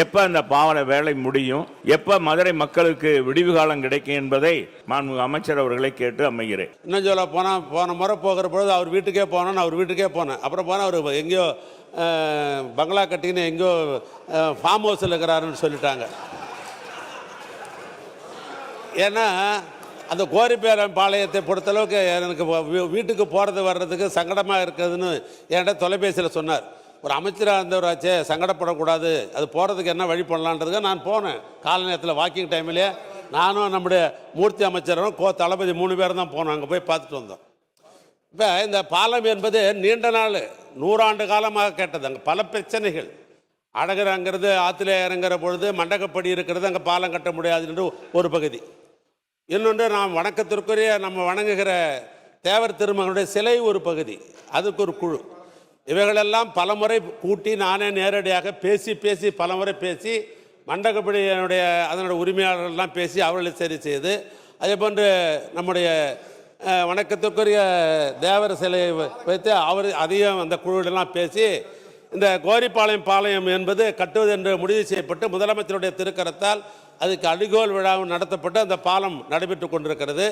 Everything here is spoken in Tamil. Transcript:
எப்ப அந்த பாவன வேலை முடியும்? எப்ப மதுரை மக்களுக்கு விடிவு காலம் கிடைக்கும் என்பதை மாண்புமிகு அமைச்சர் அவர்களை கேட்டு அமைகிறேன். இன்னும் சொல்ல போனால் போன முறை போகிற பொழுது அவர் வீட்டுக்கே போனோன்னு அவர் வீட்டுக்கே போனேன். அப்புறம் போனால் அவர் எங்கேயோ பங்களா கட்டின்னு எங்கேயோ ஃபார்ம் ஹவுஸில் இருக்கிறாருன்னு சொல்லிட்டாங்க. ஏன்னா அந்த கோரிப்பேரம் பாளையத்தை பொறுத்தளவுக்கு எனக்கு வீட்டுக்கு போகிறது வர்றதுக்கு சங்கடமாக இருக்குதுன்னு என்கிட்ட தொலைபேசியில் சொன்னார். ஒரு அமைச்சராக இருந்தவராச்சே சங்கடப்படக்கூடாது. அது போகிறதுக்கு என்ன வழி பண்ணலான்றதுக்கு நான் போனேன். காலை நேரத்தில் வாக்கிங் டைம்லேயே நானும் நம்முடைய மூர்த்தி அமைச்சரும் கோ தளபதி மூணு பேரும் தான் போனோம். அங்கே போய் பார்த்துட்டு வந்தோம். இப்போ இந்த பாலம் என்பது நீண்ட நாள் நூறாண்டு காலமாக கேட்டது. அங்கே பல பிரச்சனைகள். அழகரங்கிறது ஆற்றுல இறங்குற பொழுது மண்டகப்படி இருக்கிறது அங்கே பாலம் கட்ட முடியாது என்று ஒரு பகுதி. இன்னொன்று நாம் வணக்கத்திற்குரிய நம்ம வணங்குகிற தேவர் திருமகனுடைய சிலை ஒரு பகுதி. அதுக்கு ஒரு குழு. இவைகளெல்லாம் பலமுறை கூட்டி நானே நேரடியாக பேசி பேசி பலமுறை பேசி மண்டகப்படியினுடைய அதனுடைய உரிமையாளர்கள்லாம் பேசி அவர்களை சரி செய்து அதே போன்று நம்முடைய வணக்கத்துக்குரிய தேவர தேவர் சிலையை வைத்து அவர் அதையும் அந்த குழுவிடெல்லாம் பேசி இந்த கோரிப்பாளையம் பாளையம் என்பது கட்டுவது என்று முடிவு செய்யப்பட்டு முதலமைச்சருடைய திருக்கரத்தால் அதுக்கு அடிகோல் விழாவும் நடத்தப்பட்டு அந்த பாலம் நடைபெற்று கொண்டிருக்கிறது.